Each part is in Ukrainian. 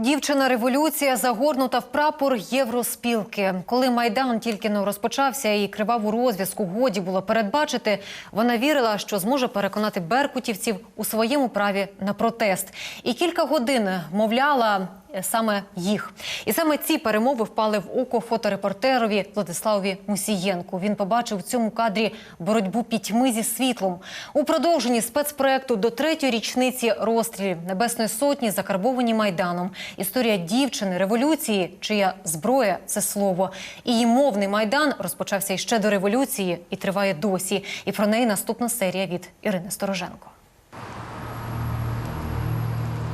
Дівчина революція загорнута в прапор євроспілки. Коли майдан тільки не розпочався і криваву розв'язку годі було передбачити, вона вірила, що зможе переконати беркутівців у своєму праві на протест. І кілька годин мовляла саме їх. І саме ці перемови впали в око фоторепортерові Владиславові Мусієнку. Він побачив в цьому кадрі боротьбу пітьми зі світлом. У продовженні спецпроекту до третьої річниці розстрілів Небесної сотні закарбовані майданом. Історія дівчини революції, чия зброя це слово. Її мовний майдан розпочався іще до революції і триває досі. І про неї наступна серія від Ірини Стороженко.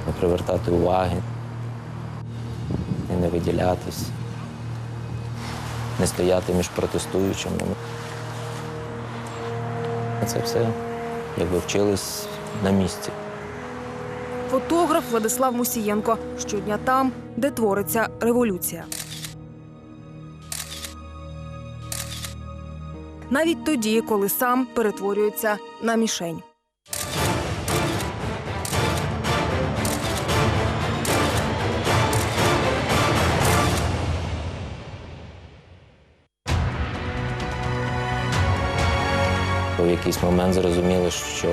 не привертати уваги, і не виділятись, не стояти між протестуючими. Це все якби вчились на місці. Фотограф Владислав Мусієнко щодня там, де твориться революція. Навіть тоді, коли сам перетворюється на мішень. В якийсь момент зрозуміли, що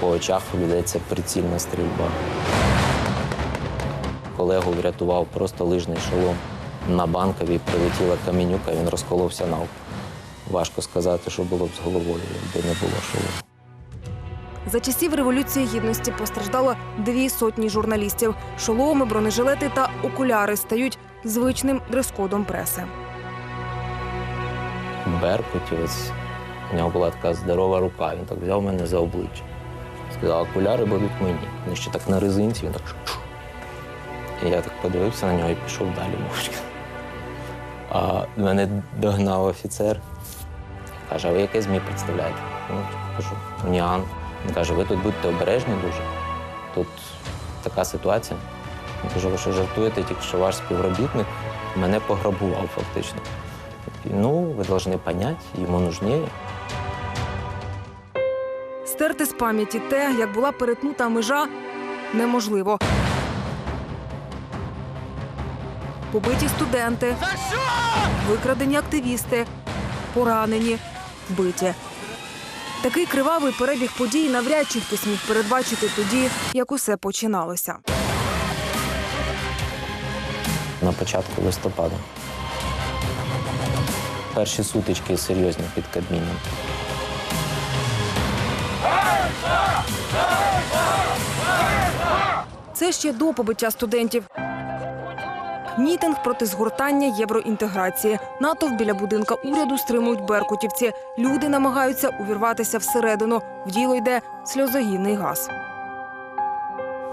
по очах ведеться прицільна стрільба. Колегу врятував просто лижний шолом. На банковій прилетіла камінюка, він розколовся навпіл. Важко сказати, що було б з головою, якби не було шолому. За часів революції гідності постраждало дві сотні журналістів. Шоломи, бронежилети та окуляри стають звичним дрес-кодом преси. Беркутівець. У нього була така здорова рука. Він так взяв мене за обличчя. Сказав, окуляри будуть мені. Вони ще так на резинці, він так. І я так подивився на нього і пішов далі мовчки. А мене догнав офіцер. Каже, а ви яке ЗМІ представляєте? Ну, кажу, Уніан. Він каже, ви тут будьте обережні дуже. Тут така ситуація. Я кажу, ви що жартуєте, тільки що ваш співробітник мене пограбував фактично. Ну, ви должны понять, ему нужнее. Стерти з пам'яті те, як була перетнута межа, неможливо. Побиті студенти, викрадені активісти, поранені, вбиті. Такий кривавий перебіг подій навряд чи хтось міг передбачити тоді, як усе починалося. На початку листопада. Перші сутички серйозні під Кабміном. Це ще до побиття студентів. Мітинг проти згортання євроінтеграції. Натовп біля будинка уряду стримують беркутівці. Люди намагаються увірватися всередину. В діло йде сльозогінний газ.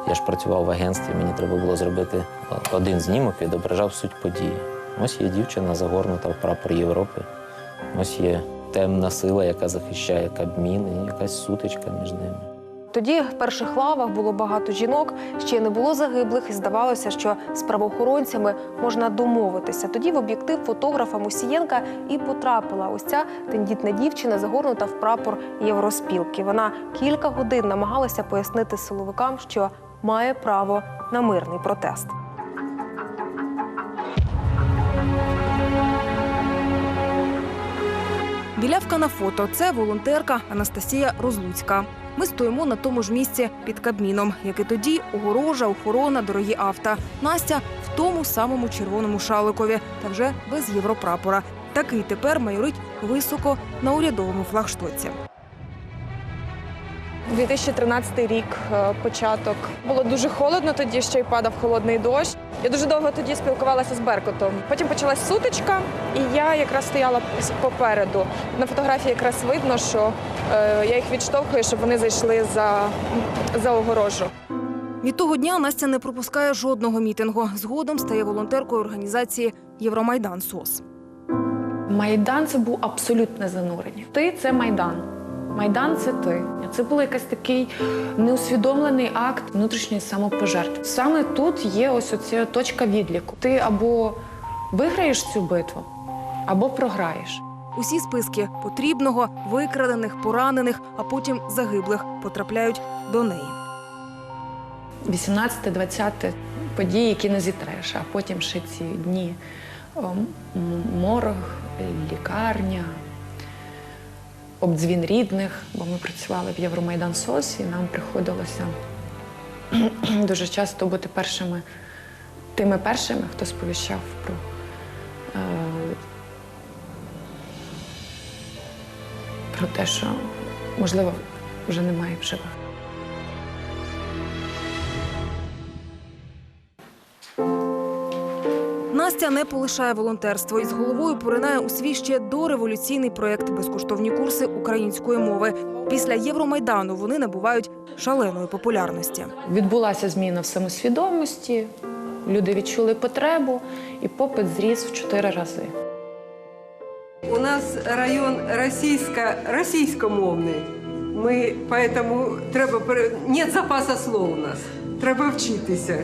Я ж працював в агентстві, мені треба було зробити один знімок, відображав суть події. Ось є дівчина загорнута в прапор Європи. Ось є темна сила, яка захищає Кабмін, і якась сутичка між ними. Тоді в перших лавах було багато жінок, ще не було загиблих, і здавалося, що з правоохоронцями можна домовитися. Тоді в об'єктив фотографа Мусієнка і потрапила ось ця тендітна дівчина, загорнута в прапор євроспілки. Вона кілька годин намагалася пояснити силовикам, що має право на мирний протест. Білявка на фото це волонтерка Анастасія Розлуцька. Ми стоїмо на тому ж місці під Кабміном, як і тоді огорожа, охорона, дорогі авто. Настя в тому самому червоному шаликові, та вже без європрапора. Такий тепер майорить високо на урядовому флагштоці. 2013 рік, е, початок. Було дуже холодно тоді, ще й падав холодний дощ. Я дуже довго тоді спілкувалася з Беркутом. Потім почалась сутичка, і я якраз стояла попереду. На фотографії якраз видно, що е, я їх відштовхую, щоб вони зайшли за, за огорожу. Від того дня Настя не пропускає жодного мітингу. Згодом стає волонтеркою організації Євромайдан СОС. Майдан це був абсолютне занурення. Ти це майдан. Майдан це ти. Це був якийсь такий неусвідомлений акт внутрішньої самопожертви. Саме тут є ось оця точка відліку. Ти або виграєш цю битву, або програєш. Усі списки потрібного, викрадених, поранених, а потім загиблих потрапляють до неї. 18-20 подій, які не зітреш, а потім ще ці дні о, морг, лікарня, обдзвін рідних, бо ми працювали в Євромайдан СОС, і нам приходилося дуже часто бути першими, тими першими, хто сповіщав про. е, Про те, що можливо вже немає в живих. Настя не полишає волонтерство і з головою поринає у свій ще дореволюційний проєкт безкоштовні курси української мови. Після Євромайдану вони набувають шаленої популярності. Відбулася зміна в самосвідомості, люди відчули потребу, і попит зріс в чотири рази. У нас район російсько, російськомовний. Ми поэтому треба нет запасу слов у нас. Треба вчитися.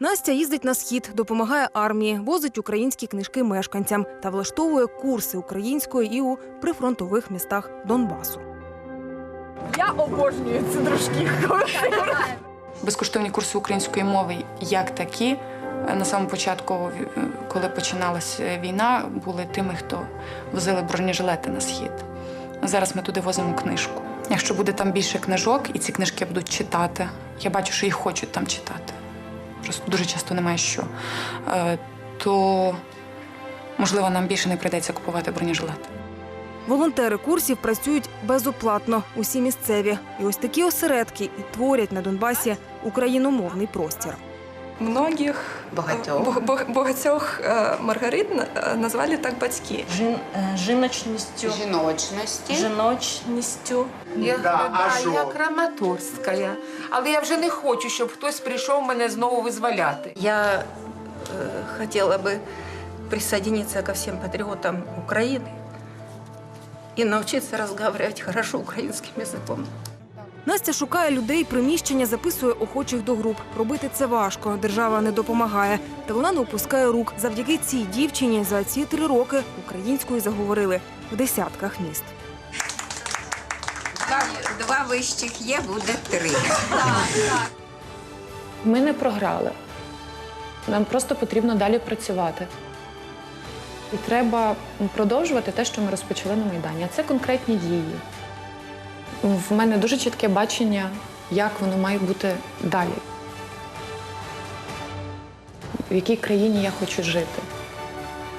Настя їздить на схід, допомагає армії, возить українські книжки мешканцям та влаштовує курси української і у прифронтових містах Донбасу. Я обожнюю ці дружки. Безкоштовні курси української мови як такі. На самому початку, коли починалася війна, були тими, хто возили бронежилети на схід. Зараз ми туди возимо книжку. Якщо буде там більше книжок, і ці книжки будуть читати, я бачу, що їх хочуть там читати. Просто дуже часто немає що. е, То можливо нам більше не прийдеться купувати бронежилети. Волонтери курсів працюють безоплатно, усі місцеві. І ось такі осередки і творять на Донбасі україномовний простір. Многих Багатьох. бо- бо- багатьох е, Маргарит е, назвали так батьки. жін, е, жіночністю, Жіночності. жіночністю. Я да, я Краматорська, але я вже не хочу, щоб хтось прийшов мене знову визволяти. Я э, хотела бы присоединиться ко всем патриотам Украины и научиться разговаривать хорошо украинским языком. Настя шукає людей, приміщення, записує охочих до груп. Робити це важко. Держава не допомагає. Та вона не опускає рук. Завдяки цій дівчині за ці три роки українською заговорили в десятках міст. Два вищих є, буде три. Ми не програли. Нам просто потрібно далі працювати. І треба продовжувати те, що ми розпочали на Майдані. А це конкретні дії. В мене дуже чітке бачення, як воно має бути далі. В якій країні я хочу жити.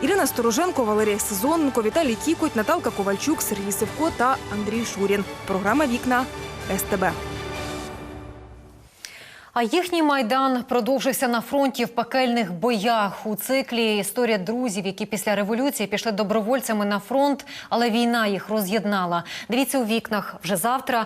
Ірина Стороженко, Валерія Сезоненко, Віталій Кікоть, Наталка Ковальчук, Сергій Сивко та Андрій Шурін. Програма Вікна СТБ. А їхній майдан продовжився на фронті в пекельних боях. У циклі історія друзів, які після революції пішли добровольцями на фронт, але війна їх роз'єднала. Дивіться у вікнах вже завтра.